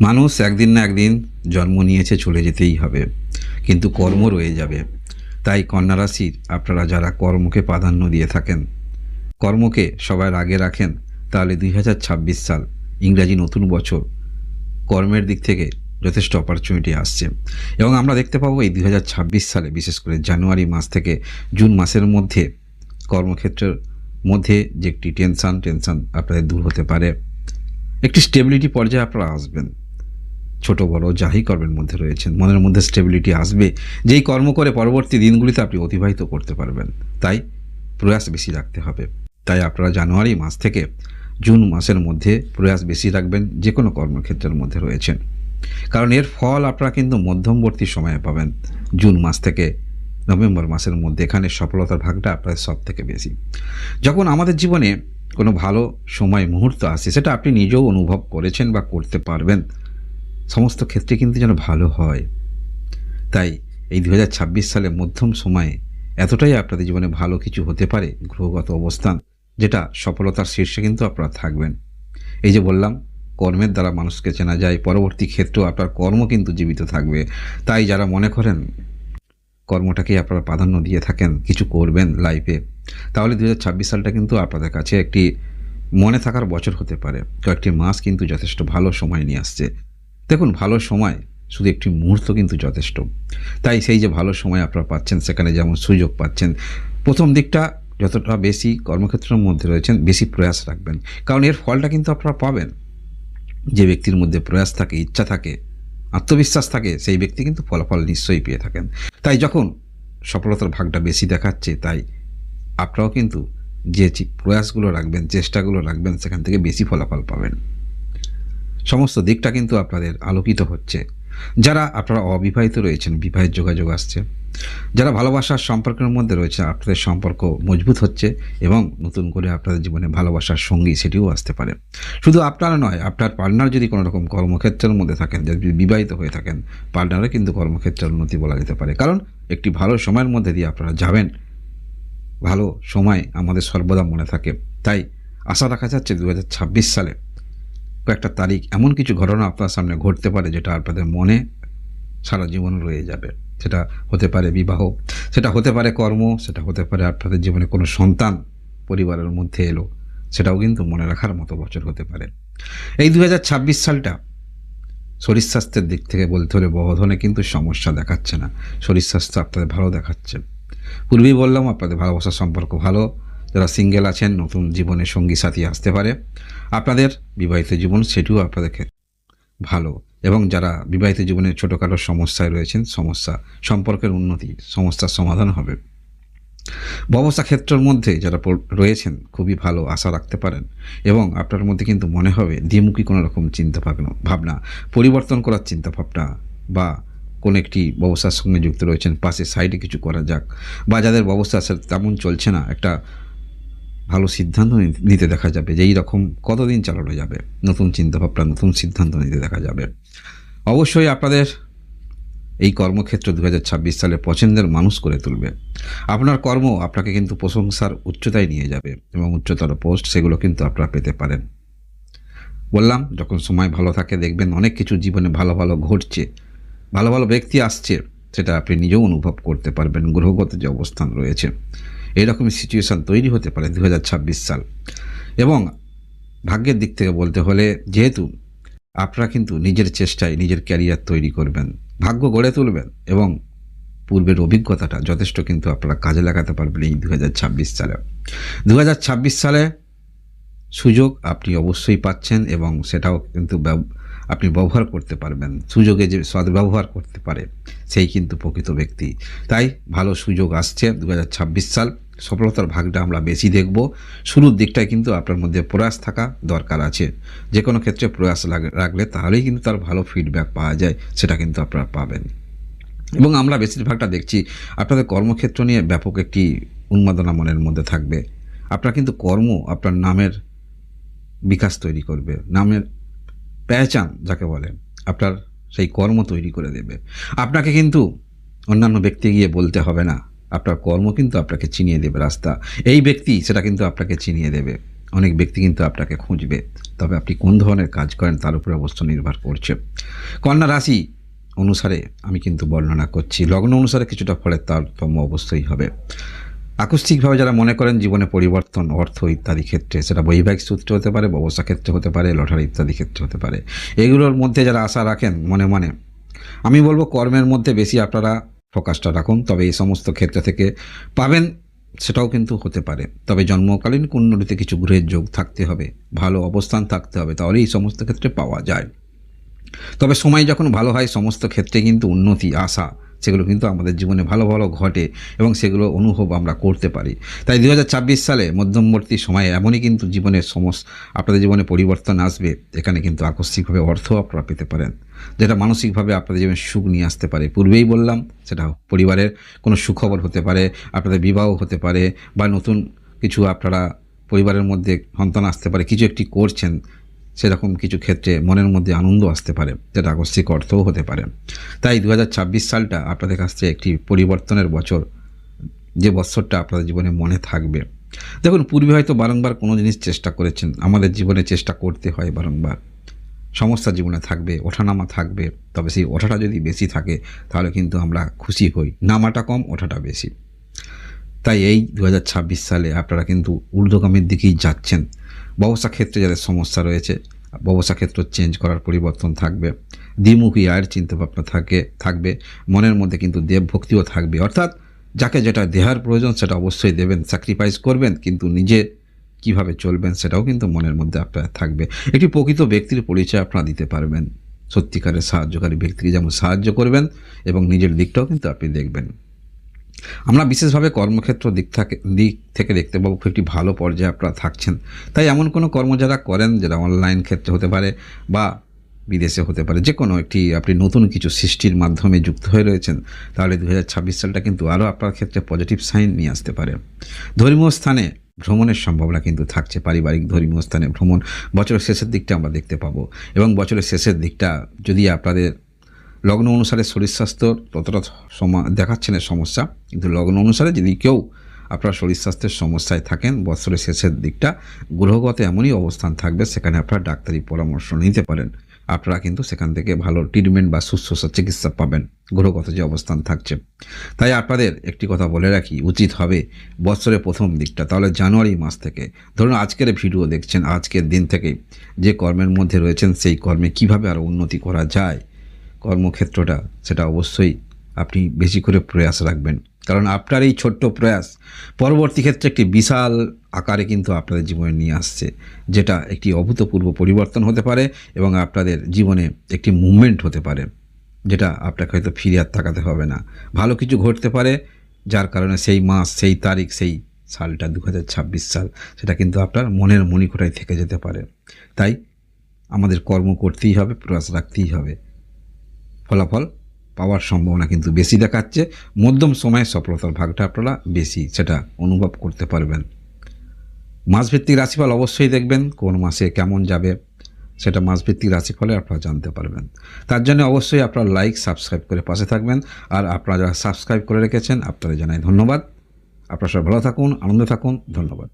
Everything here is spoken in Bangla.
মানুষ একদিন না একদিন জন্ম নিয়েছে, চলে যেতেই হবে। কিন্তু কর্ম রয়ে যাবে। তাই কন্যা রাশির আপনারা যারা কর্মকে প্রাধান্য দিয়ে থাকেন, কর্মকে সবার আগে রাখেন, তাহলে দুই হাজার ছাব্বিশ সাল ইংরাজি নতুন বছর, কর্মের দিক থেকে যথেষ্ট অপরচুনিটি আসছে। এবং আমরা দেখতে পাবো এই দুই হাজার ছাব্বিশ সালে, বিশেষ করে জানুয়ারি মাস থেকে জুন মাসের মধ্যে কর্মক্ষেত্রের মধ্যে যে একটি টেনশান টেনশান আপনাদের দূর হতে পারে। একটি স্টেবিলিটি পর্যায়ে আপনারা আসবেন। ছোট বড় যাই কর্মের মধ্যে রয়েছেন, মনের মধ্যে স্টেবিলিটি আসবে, যেই কর্ম করে পরবর্তী দিনগুলিতে আপনি অতিবাহিত করতে পারবেন, তাই প্রয়াস বেশি রাখতে হবে। তাই আপনারা জানুয়ারি মাস থেকে জুন মাসের মধ্যে প্রয়াস বেশি রাখবেন যে কোনো কর্মক্ষেত্রের মধ্যে রয়েছেন। কারণ এর ফল আপনারা কিন্তু মধ্যমবর্তী সময়ে পাবেন। জুন মাস থেকে নভেম্বর মাসের মধ্যে এখানে সফলতার ভাগটা আপনাদের সব থেকে বেশি। যখন আমাদের জীবনে কোনো ভালো সময় মুহূর্ত আসে, সেটা আপনি নিজেও অনুভব করেছেন বা করতে পারবেন। সমস্ত ক্ষেত্রে কিন্তু যেন ভালো হয়। তাই এই দু হাজার ছাব্বিশ সালে মধ্যম সময়ে এতটাই আপনাদের জীবনে ভালো কিছু হতে পারে গ্রহগত অবস্থান, যেটা সফলতার শীর্ষে কিন্তু আপনারা থাকবেন। এই যে বললাম, কর্মের দ্বারা মানুষকে চেনা যায়, পরবর্তী ক্ষেত্রেও আপনার কর্ম কিন্তু জীবিত থাকবে। তাই যারা মনে করেন কর্মটাকে আপনারা প্রাধান্য দিয়ে থাকেন, কিছু করবেন লাইফে তাহলে দু হাজার ছাব্বিশ সালটা কিন্তু আপনাদের কাছে একটি মনে থাকার বছর হতে পারে। কয়েকটি মাস কিন্তু যথেষ্ট ভালো সময় নিয়ে আসছে। দেখুন, ভালো সময় শুধু একটি মুহূর্ত কিন্তু যথেষ্ট। তাই সেই যে ভালো সময় আপনারা পাচ্ছেন, সেখানে যেমন সুযোগ পাচ্ছেন, প্রথম দিকটা যতটা বেশি কর্মক্ষেত্রের মধ্যে রয়েছেন, বেশি প্রয়াস রাখবেন। কারণ এর ফলটা কিন্তু আপনারা পাবেন। যে ব্যক্তির মধ্যে প্রয়াস থাকে, ইচ্ছা থাকে, আত্মবিশ্বাস থাকে, সেই ব্যক্তি কিন্তু ফলাফল নিশ্চয়ই পেয়ে থাকেন। তাই যখন সফলতার ভাগটা বেশি দেখাচ্ছে, তাই আপনারাও কিন্তু যে প্রয়াসগুলো রাখবেন, চেষ্টাগুলো রাখবেন, সেখান থেকে বেশি ফলাফল পাবেন। সমস্ত দিকটা কিন্তু আপনাদের আলোকিত হচ্ছে। যারা আপনারা অবিবাহিত রয়েছেন, বিবাহের যোগাযোগ আসছে, যারা ভালোবাসার সম্পর্কের মধ্যে রয়েছে আপনাদের সম্পর্ক মজবুত হচ্ছে এবং নতুন করে আপনাদের জীবনে ভালোবাসার সঙ্গী সেটিও আসতে পারে। শুধু আপনারা নয়, আপনার পার্টনার যদি কোনো রকম কর্মক্ষেত্রের মধ্যে থাকেন, যদি বিবাহিত হয়ে থাকেন পার্টনারও কিন্তু কর্মক্ষেত্রের উন্নতি বলা যেতে পারে। কারণ একটি ভালো সময়ের মধ্যে দিয়ে আপনারা যাবেন। ভালো সময় আমাদের সর্বদা মনে থাকে। তাই আশা রাখা যাচ্ছে দু হাজার ছাব্বিশ সালে কয়েকটা তারিখ, এমন কিছু ঘটনা আপনার সামনে ঘটতে পারে যেটা আপনাদের মনে সারা জীবন রয়ে যাবে। সেটা হতে পারে বিবাহ, সেটা হতে পারে কর্ম, সেটা হতে পারে আপনাদের জীবনে কোনো সন্তান পরিবারের মধ্যে এলো, সেটাও কিন্তু মনে রাখার মতো বছর হতে পারে। এই দু হাজার ছাব্বিশ সালটা শরীর স্বাস্থ্যের দিক থেকে বলতে হলে বহুধনে কিন্তু সমস্যা দেখাচ্ছে না। শরীর স্বাস্থ্য আপনাদের ভালো দেখাচ্ছে। পূর্বেই বললাম, আপনাদের ভালোবাসার সম্পর্ক ভালো যারা সিঙ্গেল আছেন, নতুন জীবনে সঙ্গী সাথী আসতে পারে, আপনাদের বিবাহিত জীবন সেটিও আপনাদের ভালো। এবং যারা বিবাহিত জীবনে ছোটোখাটো সমস্যায় রয়েছেন, সমস্যা সম্পর্কের উন্নতি, সমস্যার সমাধান হবে। ব্যবসা ক্ষেত্রের মধ্যে যারা রয়েছেন, খুবই ভালো আশা রাখতে পারেন। এবং আপনার মধ্যে কিন্তু মনে হবে, দ্বিমুখী কোনো রকম চিন্তা ভাবনা ভাবনা, পরিবর্তন করার চিন্তা ভাবনা বা কোন একটি ব্যবসার সঙ্গে যুক্ত রয়েছেন, পাশে সাইডে কিছু করা যাক বা যাদের ব্যবসা আছে, তেমন চলছে না। একটা ভালো সিদ্ধান্ত নিতে দেখা যাবে যে এই রকম কতদিন চালানো যাবে, নতুন চিন্তাভাবনা, নতুন সিদ্ধান্ত নিতে দেখা যাবে। অবশ্যই আপনাদের এই কর্মক্ষেত্র দু হাজার ছাব্বিশ সালে পছন্দের মানুষ করে তুলবে। আপনার কর্ম আপনাকে কিন্তু প্রশংসার উচ্চতায় নিয়ে যাবে এবং উচ্চতর পোস্ট সেগুলো কিন্তু আপনারা পেতে পারেন। বললাম, যখন সময় ভালো থাকে দেখবেন অনেক কিছু জীবনে ভালো ভালো ঘটছে, ভালো ভালো ব্যক্তি আসছে, সেটা আপনি নিজেও অনুভব করতে পারবেন, গ্রহগত যে অবস্থান রয়েছে। এইরকমই সিচুয়েশান তৈরি হতে পারে দু হাজার ছাব্বিশ সাল। এবং ভাগ্যের দিক থেকে বলতে হলে যেহেতু আপনারা কিন্তু নিজের চেষ্টায় নিজের ক্যারিয়ার তৈরি করবেন, ভাগ্য গড়ে তুলবেন এবং পূর্বের অভিজ্ঞতাটা যথেষ্ট কিন্তু আপনারা কাজে লাগাতে পারবেন এই দু হাজার ছাব্বিশ সালে। দু হাজার ছাব্বিশ সালে সুযোগ আপনি অবশ্যই পাচ্ছেন এবং সেটাও কিন্তু আপনি ব্যবহার করতে পারবেন, সুযোগে যে সদ্ব্যবহার করতে পারে, সেই কিন্তু প্রকৃত ব্যক্তি। তাই ভালো সুযোগ আসছে দু হাজার ছাব্বিশ সাল। সফলতার ভাগটা আমরা বেশি দেখব। শুরুর দিকটায় কিন্তু আপনার মধ্যে প্রয়াস থাকা দরকার আছে। যে কোনো ক্ষেত্রে প্রয়াস রাখলে তাহলেই কিন্তু তার ভালো ফিডব্যাক পাওয়া যায়, সেটা কিন্তু আপনারা পাবেন। এবং আমরা বেশিরভাগটা দেখছি, আপনাদের কর্মক্ষেত্র নিয়ে ব্যাপক একটি উন্মাদনা মনের মধ্যে থাকবে। আপনার কিন্তু কর্ম আপনার নামের বিকাশ তৈরি করবে, নামের পেহচান যাকে বলে, আপনার সেই কর্ম তৈরি করে দেবে। আপনাকে কিন্তু অন্যান্য ব্যক্তি গিয়ে বলতে হবে না, আপনার কর্ম কিন্তু আপনাকে চিনিয়ে দেবে রাস্তা। এই ব্যক্তি, সেটা কিন্তু আপনাকে চিনিয়ে দেবে। অনেক ব্যক্তি কিন্তু আপনাকে খুঁজবে। তবে আপনি কোন ধরনের কাজ করেন তার উপরে অবশ্য নির্ভর করছে। কন্যা রাশি অনুসারে আমি কিন্তু বর্ণনা করছি। লগ্ন অনুসারে কিছুটা ফলের তারতম্য অবশ্যই হবে। আকস্মিকভাবে যারা মনে করেন জীবনে পরিবর্তন, অর্থ ইত্যাদি ক্ষেত্রে, সেটা বৈবাহিক সূত্রে হতে পারে, ব্যবসা ক্ষেত্রে হতে পারে, লটারি ইত্যাদি ক্ষেত্রে হতে পারে, এগুলোর মধ্যে যারা আশা রাখেন মনে মনে, আমি বলব কর্মের মধ্যে বেশি আপনারা ফোকাসটা রাখুন, তবে এই সমস্ত ক্ষেত্র থেকে পাবেন, সেটাও কিন্তু হতে পারে। তবে জন্মকালীন কুণ্ডলিতে কিছু গ্রহের যোগ থাকতে হবে, ভালো অবস্থান থাকতে হবে তাহলে এই সমস্ত ক্ষেত্রে পাওয়া যায়। তবে সময় যখন ভালো হয়, সমস্ত ক্ষেত্রে কিন্তু উন্নতি, আশা সেগুলো কিন্তু আমাদের জীবনে ভালো ভালো ঘটে এবং সেগুলো অনুভব আমরা করতে পারি। তাই দু হাজার ছাব্বিশ সালে মধ্যমবর্তী সময়ে এমনই কিন্তু জীবনের সমস্ত আপনাদের জীবনে পরিবর্তন আসবে, এখানে কিন্তু আকস্মিকভাবে অর্থ আপনারা পেতে পারেন। যেটা মানসিকভাবে আপনাদের জীবনে সুখ নিয়ে আসতে পারে। পূর্বেই বললাম, সেটা পরিবারের কোনো সুখবর হতে পারে, আপনাদের বিবাহ হতে পারে, বা নতুন কিছু আপনারা পরিবারের মধ্যে সন্তান আসতে পারে, কিছু একটি করছেন সেরকম কিছু ক্ষেত্রে মনের মধ্যে আনন্দ আসতে পারে, যেটা আকস্মিক অর্থও হতে পারে। তাই দু হাজার ছাব্বিশ সালটা আপনাদের কাছ থেকে একটি পরিবর্তনের বছর, যে বছরটা আপনাদের জীবনে মনে থাকবে। দেখুন, পূর্বে হয়তো বারংবার কোনো জিনিস চেষ্টা করেছেন, আমাদের জীবনে চেষ্টা করতে হয় বারংবার। সমস্যা জীবনে থাকবে, ওঠানামা থাকবে, তবে সেই ওঠাটা যদি বেশি থাকে, তাহলে কিন্তু আমরা খুশি হই। নামাটা কম, ওঠাটা বেশি। তাই এই দু হাজার ছাব্বিশ সালে আপনারা কিন্তু ঊর্ধ্বগামীর দিকেই যাচ্ছেন। ব্যবসা ক্ষেত্রে যাদের সমস্যা রয়েছে, ব্যবসা ক্ষেত্র চেঞ্জ করার পরিবর্তন থাকবে। দ্বিমুখী আয়ের চিন্তাভাবনা থাকে, থাকবে। মনের মধ্যে কিন্তু দেবভক্তিও থাকবে। অর্থাৎ যাকে যেটা দেহার প্রয়োজন সেটা অবশ্যই দেবেন স্যাক্রিফাইস করবেন, কিন্তু নিজে কীভাবে চলবেন সেটাও কিন্তু মনের মধ্যে আপনার থাকবে। একটি প্রকৃত ব্যক্তির পরিচয় আপনারা দিতে পারবেন। সত্যিকারের সাহায্যকারী ব্যক্তিকে যেমন সাহায্য করবেন এবং নিজের দিকটাও কিন্তু আপনি দেখবেন। আমরা বিশেষভাবে কর্মক্ষেত্র দিক থাকে, দিক থেকে দেখতে পাবো খুব একটি ভালো পর্যায়ে আপনারা থাকছেন। তাই এমন কোনো কর্ম যারা করেন যেটা অনলাইন ক্ষেত্রে হতে পারে বা বিদেশে হতে পারে যে কোনো একটি আপনি নতুন কিছু সৃষ্টির মাধ্যমে যুক্ত হয়ে রয়েছেন, তাহলে দু হাজার ছাব্বিশ সালটা কিন্তু আরও আপনার ক্ষেত্রে পজিটিভ সাইন নিয়ে আসতে পারে। ধর্মীয় স্থানে ভ্রমণের সম্ভাবনা কিন্তু থাকছে, পারিবারিক ধর্মীয় স্থানে ভ্রমণ বছরের শেষের দিকটা আমরা দেখতে পাবো। এবং বছরের শেষের দিকটা যদি আপনাদের লগ্ন অনুসারে শরীর স্বাস্থ্য ততটা সমা দেখাচ্ছে না সমস্যা, কিন্তু লগ্ন অনুসারে যদি কেউ আপনার শরীর স্বাস্থ্যের সমস্যায় থাকেন, বছরের শেষের দিকটা, গ্রহগত এমনই অবস্থান থাকবে সেখানে আপনারা ডাক্তারি পরামর্শ নিতে পারেন। আপনারা কিন্তু সেখান থেকে ভালো ট্রিটমেন্ট বা সুস্থতা চিকিৎসা পাবেন, গ্রহগত যে অবস্থান থাকছে। তাই আপনাদের একটি কথা বলে রাখি, উচিত হবে বছরের প্রথম দিকটা, তাহলে জানুয়ারি মাস থেকে। ধরুন আজকের ভিডিও দেখছেন, আজকের দিন থেকেই যে কর্মের মধ্যে রয়েছেন, সেই কর্মে কীভাবে আরও উন্নতি করা যায় কর্মক্ষেত্রটা, সেটা অবশ্যই আপনি বেশি করে প্রয়াস রাখবেন। কারণ আপনার এই ছোট্ট প্রয়াস পরবর্তী ক্ষেত্রে একটি বিশাল আকারে কিন্তু আপনাদের জীবনে নিয়ে আসছে, যেটা একটি অভূতপূর্ব পরিবর্তন হতে পারে এবং আপনাদের জীবনে একটি মুভমেন্ট হতে পারে, যেটা আপনাকে হয়তো ফিরে আর তাকাতে হবে না। ভালো কিছু ঘটতে পারে, যার কারণে সেই মাস, সেই তারিখ, সেই সালটা দু হাজার ছাব্বিশ সাল, সেটা কিন্তু আপনার মনের মণিকোটায় থেকে যেতে পারে। তাই আমাদের কর্ম করতেই হবে, প্রয়াস রাখতেই হবে। ফলাফল পাওয়ার সম্ভাবনা কিন্তু বেশি দেখাচ্ছে। মধ্যম সময়ে সফলতার ভাগটা আপনারা বেশি সেটা অনুভব করতে পারবেন। মাসভিত্তিক রাশিফল অবশ্যই দেখবেন, কোন মাসে কেমন যাবে সেটা মাসভিত্তিক রাশিফলে আপনারা জানতে পারবেন। তার জন্য অবশ্যই আপনারা লাইক, সাবস্ক্রাইব করে পাশে থাকবেন। আর আপনারা যারা সাবস্ক্রাইব করে রেখেছেন, আপনাদের জানাই ধন্যবাদ। আপনারা সবাই ভালো থাকুন, আনন্দে থাকুন, ধন্যবাদ।